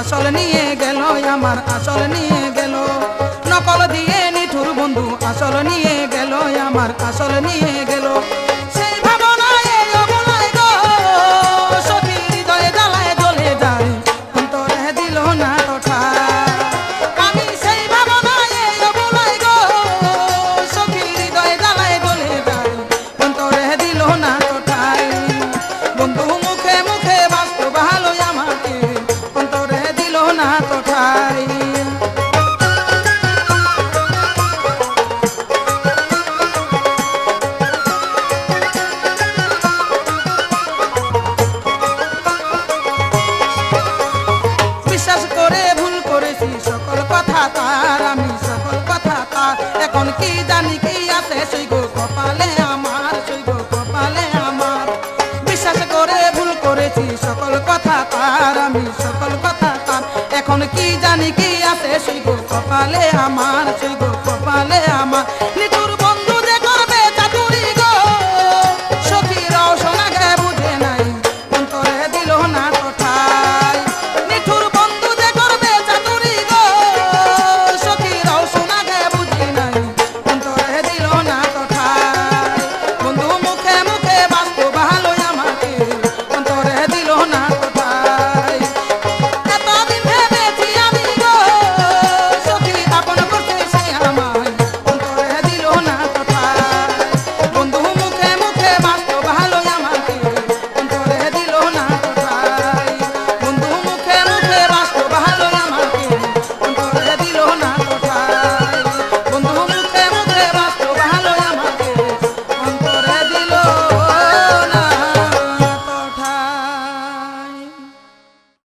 আসল নিয়ে গেল আমার, আসল নিয়ে গেল। নকল দিয়ে নিঠুর বন্ধু, আসল নিয়ে গেল আমার, আসল নিয়ে গেল। বিশ্বাস করে ভুল করেছি, সকল কথা তার, আমি সকল কথা তার। এখন কি জানি কি আছে সেই গো কপালে আমার, সেই গো কপালে আমার। বিশ্বাস করে ভুল করেছি, সকল কথা তার, আমি সকল কথা তার। এখন কি জানি কি আছে সেই গো কপালে আমার, সই